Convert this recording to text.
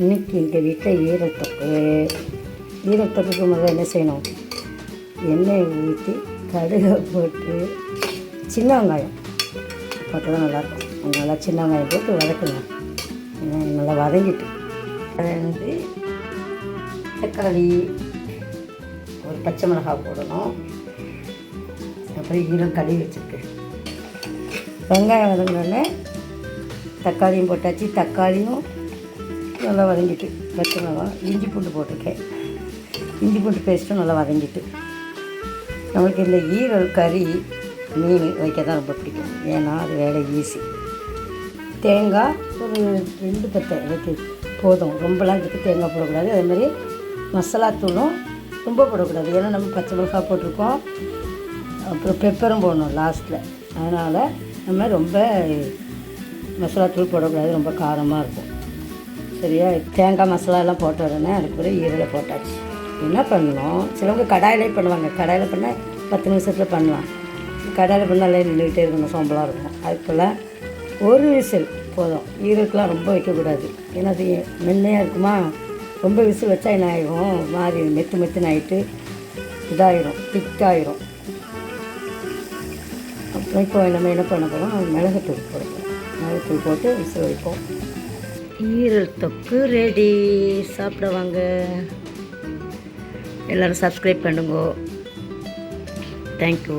இன்றைக்கி எங்கள் வீட்டில் ஈரத்தொக்கு ஈரத்தொக்குக்கு முதல்ல என்ன செய்யணும்? எண்ணெய் ஊற்றி கடுகை போட்டு சின்ன வெங்காயம் போட்டு தான் நல்லாயிருக்கும். நல்லா சின்ன வெங்காயம் போட்டு வதக்கணும். நல்லா வதங்கிட்டு. அதை வந்து தக்காளி ஒரு பச்சை மிளகாய் போடணும். அப்புறம் ஈரம் கழுவி வச்சுருக்கு. வெங்காயம் வதங்கினோடனே தக்காளியும் போட்டாச்சு. தக்காளியும் நல்லா வதங்கிட்டு பச்சை இஞ்சி பூண்டு போட்டிருக்கேன். இஞ்சி பூண்டு பேஸ்ட்டும் நல்லா வதங்கிட்டு. நம்மளுக்கு இந்த ஈரல் கறி மீன் வைக்க தான் ரொம்ப பிடிக்கும். ஏன்னா அது வேலை ஈஸி தேங்காய் ஒரு ரெண்டு பத்தை எனக்கு போதும். ரொம்பலாம் இதுக்கு தேங்காய் போடக்கூடாது. அதே மாதிரி மசாலா தூளும் ரொம்ப போடக்கூடாது. ஏன்னா நம்ம பச்சை மிளகா போட்டிருக்கோம். அப்புறம் பெப்பரும் போடணும் லாஸ்ட்டில் அதனால் நம்ம ரொம்ப மசாலா தூள் போடக்கூடாது. ரொம்ப காரமாக இருக்கும். சரியா? தேங்காய் மசாலாலாம் போட்ட உடனே அதுக்கு ஈரலை போட்டாச்சு. என்ன பண்ணணும்? சிலவங்க கடாயிலே பண்ணுவாங்க. கடாயில் பண்ணால் பத்து நிமிஷத்தில் பண்ணலாம். கடாயில் பண்ணாலே நின்றுக்கிட்டே இருக்கணும் சோம்பலாக இருக்கும். அதுக்கெல்லாம் ஒரு விசில் போதும். ஈரலுக்குலாம் ரொம்ப வைக்கக்கூடாது. ஏன்னா அது மென்மையாக இருக்குமா? ரொம்ப விசில் வச்சா என்ன ஆகிடும் மாறி மெத்து மெத்துன்னு ஆகிட்டு இதாகிடும் திக்காயிரும். அப்புறம் இப்போ நம்ம என்ன பண்ண போகிறோம் மிளகுத்தூள் போடுறோம் மிளகுத்தூள் போட்டு விசில் வைப்போம். ஈரல் தொக்கு ரெடி சாப்பிட வாங்க எல்லோரும் சப்ஸ்கிரைப் பண்ணுங்க. தேங்க்யூ